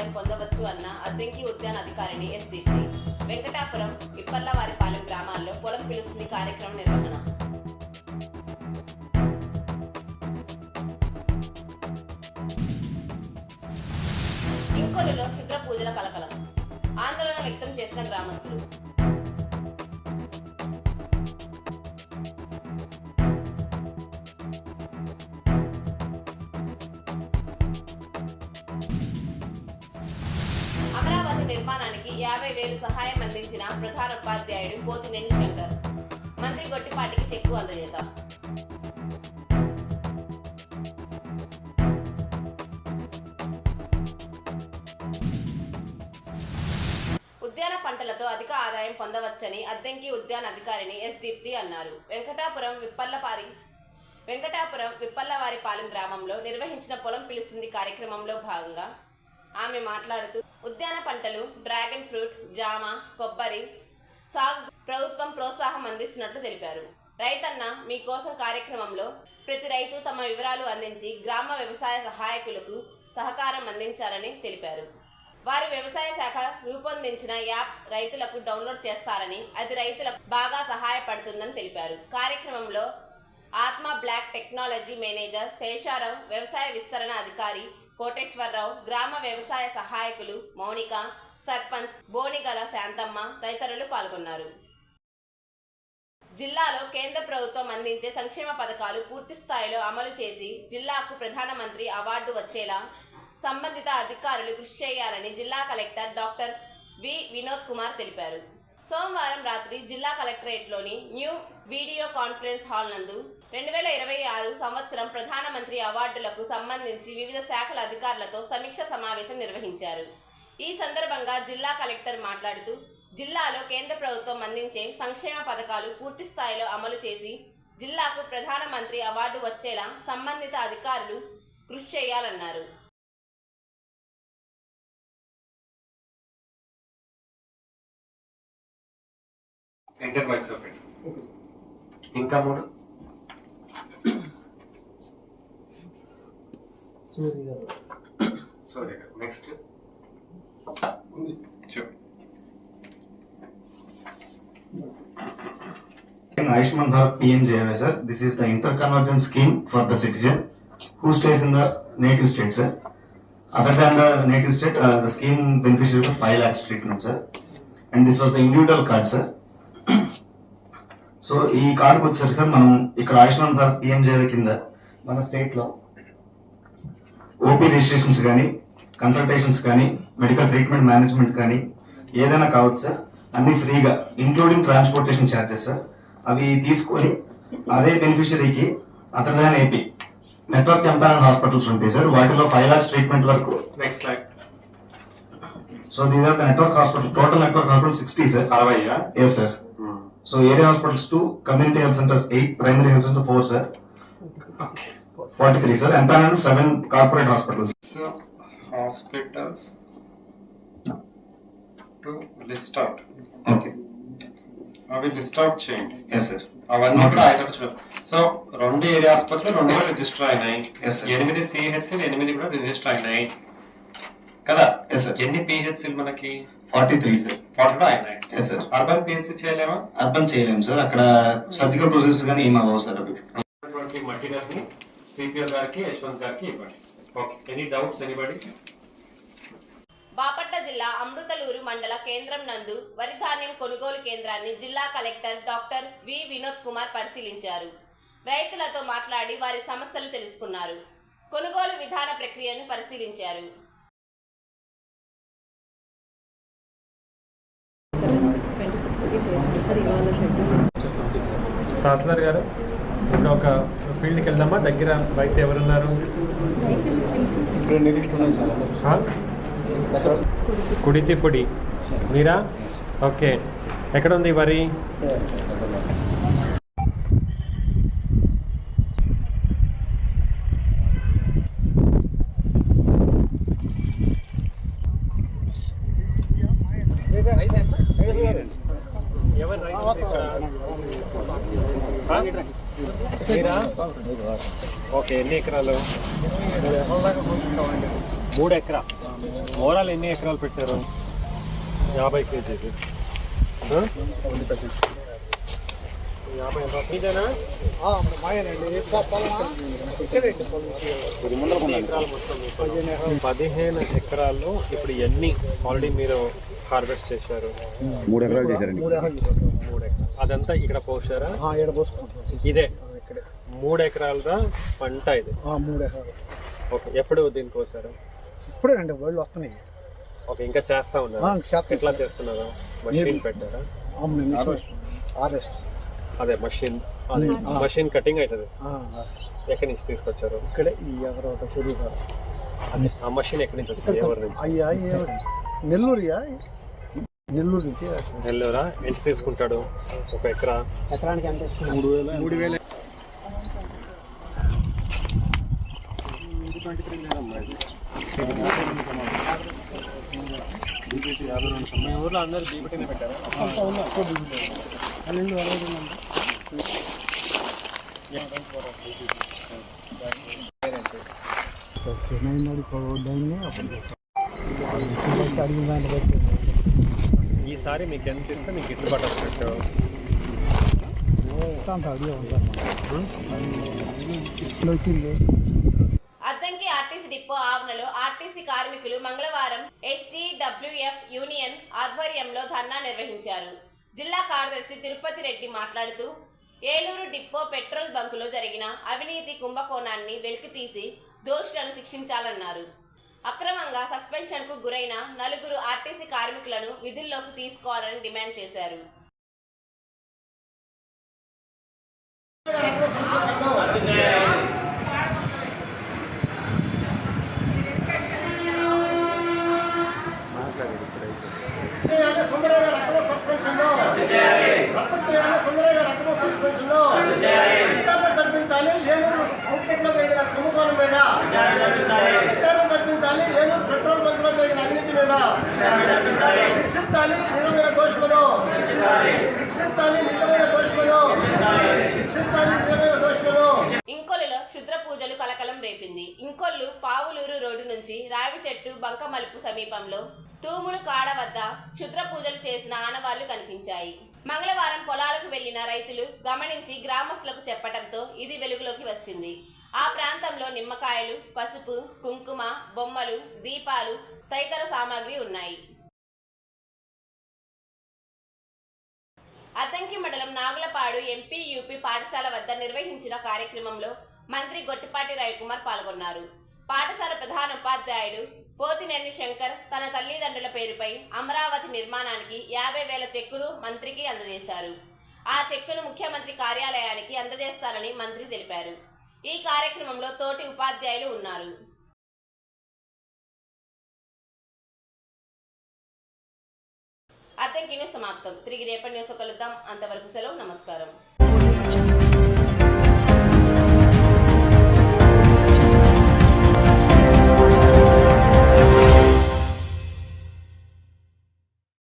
సహాయం పొందవచ్చు అన్న అద్దెంకి ఉద్యాన అధికారిని ఎస్ దీప్తి వెంకటాపురం ఇప్పర్లవారిపాలెం గ్రామాల్లో పొలం పిలుస్తుంది కార్యక్రమం నిర్వహణ. ఇంకొల్లులో శుద్ర పూజల కలకలం. ఆందోళన వ్యక్తం చేసిన గ్రామస్తులు. నిర్మాణానికి యాభై వేలు సహాయం అందించిన ప్రధాన ఉపాధ్యాయుడు పోతినేని శంకర్ మంత్రి గొట్టిపాటికి చెక్కు అందజేత. ఉద్యాన పంటలతో అధిక ఆదాయం పొందవచ్చని అద్దెంకి ఉద్యాన అధికారిని ఎస్ దీప్తి అన్నారు. వెంకటాపురం విప్పల్లపారి వెంకటాపురం విప్పల్లవారిపాలెం గ్రామంలో నిర్వహించిన పొలం పిలుస్తుంది కార్యక్రమంలో భాగంగా ఆమె మాట్లాడుతూ ఉద్యాన పంటలు డ్రాగన్ ఫ్రూట్ జామ కొబ్బరి సాగు ప్రభుత్వం ప్రోత్సాహం అందిస్తున్నట్లు తెలిపారు. రైతన్న మీకోసం కార్యక్రమంలో ప్రతి రైతు తమ వివరాలు అందించి గ్రామ వ్యవసాయ సహాయకులకు సహకారం అందించాలని తెలిపారు. వారు వ్యవసాయ శాఖ రూపొందించిన యాప్ రైతులకు డౌన్లోడ్ చేస్తారని అది రైతులకు బాగా సహాయపడుతుందని తెలిపారు. కార్యక్రమంలో ఆత్మ బ్లాక్ టెక్నాలజీ మేనేజర్ శేషారావు వ్యవసాయ విస్తరణ అధికారి కోటేశ్వరరావు గ్రామ వ్యవసాయ సహాయకులు మౌనిక సర్పంచ్ బోనిగల శాంతమ్మ తదితరులు పాల్గొన్నారు. జిల్లాలో కేంద్ర ప్రభుత్వం అందించే సంక్షేమ పథకాలు పూర్తి స్థాయిలో అమలు చేసి జిల్లాకు ప్రధానమంత్రి అవార్డు వచ్చేలా సంబంధిత అధికారులు కృషి చేయాలని జిల్లా collector doctor V Vinod Kumar తెలిపారు. సోమవారం రాత్రి జిల్లా కలెక్టరేట్లోని న్యూ వీడియో కాన్ఫరెన్స్ హాల్ నందు రెండు వేల ఇరవై ఆరు సంవత్సరం ప్రధానమంత్రి అవార్డులకు సంబంధించి వివిధ శాఖల అధికారులతో సమీక్ష సమావేశం నిర్వహించారు. ఈ సందర్భంగా జిల్లా కలెక్టర్ మాట్లాడుతూ జిల్లాలో కేంద్ర ప్రభుత్వం అందించే సంక్షేమ పథకాలు పూర్తి స్థాయిలో అమలు చేసి జిల్లాకు ప్రధానమంత్రి అవార్డు వచ్చేలా సంబంధిత అధికారులు కృషి చేయాలన్నారు. ఇంకా మూడు Surya garu Surya garu next Ayushman Bharat PMJAY, sir, this is the interconvergence scheme for the citizen who stays in the native state, sir. Other than the native state, uh, the scheme beneficiary for 5 lakhs treatment, sir. And this was the individual card, sir. So ఈ కార్డుకి వచ్చేసరికి sir మనం ఇక్కడ Ayushman Bharat PMJAY కింద మన స్టేట్లో OP registrations కానీ consultations కానీ మెడికల్ ట్రీట్మెంట్ మేనేజ్మెంట్ కానీ ఏదైనా కావచ్చు సార్. అన్ని ఫ్రీగా ఇంక్లూడింగ్ ట్రాన్స్పోర్టేషన్ ఛార్జెస్ సార్. అవి తీసుకొని అదే బెనిఫిషరీకి అతనిదాన్ ఏపీ నెట్వర్క్ ఎంపైర్ హాస్పిటల్స్ ఉంటాయి సార్. వాటిలో ఫైవ్ లాక్స్ ట్రీట్మెంట్ వరకు next like so these are the network hospital total network hospital sixty sir. అరవయ్యా? Yes sir so area hospitals two community health centres eight primary health centre four sir okay forty three sir. Empire seven corporate hospitals. Hospitals to list out. Okay. అవి list out చేయండి. Yes sir అవన్నీ కూడా ఆయన so రెండు area ఆసుపత్రులు రెండు కూడా register అయినాయి. ఎనిమిది సిహెచ్సి ఎనిమిది కూడా రిజిస్టర్ అయినాయి. కదా? Yes, sir. ఎన్ని పిహెచ్సి మనకి? ఫార్టీ త్రీ సార్ ఫార్టీ కూడా అయినాయి. ఎస్ సార్ అర్బన్ పిహెచ్సి చేయలేమా? అర్థం చేయలేము సార్ అక్కడ సర్జికల్ ప్రొసెస్ కానీ ఏం అవ్వవు సార్ అవి మటీరియల్ని సిపిఎల్ గారికి యశ్వంత్ గారికి ఇవ్వండి. Okay any doubts anybody Bapatla జిల్లా అమృతలూరు మండల కేంద్రం నందు వరి ధాన్యం కొనుగోలు కేంద్రాన్ని జిల్లా collector doctor V Vinod Kumar పరిశీలించారు. రైతులతో మాట్లాడి వారి సమస్యలు తెలుసుకున్నారు. కొనుగోలు విధాన ప్రక్రియను పరిశీలించారు. తహసీల్దార్ గారు ఇప్పుడు ఒక ఫీల్డ్కి వెళ్దామా? దగ్గర రైతు ఎవరున్నారు? కుడితి పొడి మీరా? ఓకే. ఎక్కడ ఉంది వరి ఎవరు రైతు ఇక్కడ? ఆ? మీరా ఓకే ఎన్ని ఎకరాలు? మూడు ఎకరా. ఓవరాల్ ఎన్ని ఎకరాలు పెట్టారు? యాభై మీకు? పదిహేను ఎకరాల్లో ఇప్పుడు ఎన్ని ఆల్రెడీ మీరు హార్వెస్ట్ చేశారు? మూడు ఎకరాలు చేశారండి. మూడు ఎకరాలు అదంతా ఇక్కడ పోసారా? ఇదే. మూడు ఎకరాలదా పంట ఇది. ఆ, మూడు ఎకరాలు ఓకే ఎప్పుడు దీనికి కోసారు ఇప్పుడే రెండు బళ్ళు వస్తున్నాయి. ఓకే ఇంకా చేస్తా ఉన్నారు. ఎట్లా చేస్తున్నారు? మషిన్ పెట్టారా? అదే మషిన్ అదే మషిన్ కటింగ్ అవుతుంది. ఎక్కడి నుంచి తీసుకొచ్చారు? ఇక్కడే ఈ ఎకరం చెరువు ఆ మషిన్ ఎక్కడి నుంచి వచ్చింది? ఎవరి నుంచి? అయ్యా నెల్లూరుయా? నెల్లూరు నుంచి. నెల్లూరా? ఎంత తీసుకుంటాడు? ఒక ఎకరా? ఎకరానికి ఎంత మూడు వేల. మూడు వేల. మీ ఊర్లో అందరు బీపీటీనే పెట్టారా పన్నెండు అరవై అడిగిన దాన్ని బట్టి ఈసారి మీకు ఎంత ఇస్తే మీకు గిట్టుబాటు వచ్చినట్టు అంత అడిగే ఉంటాను డిపో ఆవరణలో ఆర్టీసీ కార్మికులు మంగళవారం ఎస్సీ డబ్ల్యూఎఫ్ యూనియన్ ఆధ్వర్యంలో ధర్నా నిర్వహించారు. జిల్లా కార్యదర్శి తిరుపతి రెడ్డి మాట్లాడుతూ ఏలూరు డిపో పెట్రోల్ బంకులో జరిగిన అవినీతి కుంభకోణాన్ని వెలికితీసి దోషులను శిక్షించాలన్నారు. అక్రమంగా సస్పెన్షన్కు గురైన నలుగురు ఆర్టీసీ కార్మికులను విధుల్లోకి తీసుకోవాలని డిమాండ్ చేశారు. చేయాలి మీద శిక్షించాలి నిజమైన దోషులను శిక్షించాలి నిజమైన దోషులను శిక్షించాలి నిజమైన దోషులను ఇంకొల్లులో క్షుద్ర పూజలు కలకలం రేపింది. ఇంకొల్లు పావులూరు రోడ్డు నుంచి రావి చెట్టు బంకమలుపు సమీపంలో తూములు కాడ వద్ద క్షుద్ర పూజలు చేసిన ఆనవాళ్ళు కనిపించాయి. మంగళవారం పొలాలకు వెళ్ళిన రైతులు గమనించి గ్రామస్తులకు చెప్పడంతో ఇది వెలుగులోకి వచ్చింది. ఆ ప్రాంతంలో నిమ్మకాయలు పసుపు కుంకుమ బొమ్మలు దీపాలు తదితర సామాగ్రి ఉన్నాయి. అద్దంకి మండలం నాగులపాడు ఎంపీ యూపీ పాఠశాల వద్ద నిర్వహించిన కార్యక్రమంలో మంత్రి గొట్టిపాటి రవికుమార్ పాల్గొన్నారు. పాఠశాల ప్రధాన ఉపాధ్యాయుడు పోతినేని శంకర్ తన తల్లిదండ్రుల పేరుపై అమరావతి నిర్మాణానికి యాభై వేల చెక్కును మంత్రికి అందజేశారు. ఆ చెక్కును ముఖ్యమంత్రి కార్యాలయానికి అందజేస్తానని మంత్రి తెలిపారు. ఈ కార్యక్రమంలో తోటి ఉపాధ్యాయులు ఉన్నారు. అద్దంకి సమాప్తం. తిరిగి రేపటి న్యూస్ కలుద్దాం. అంతవరకు సెలవు నమస్కారం.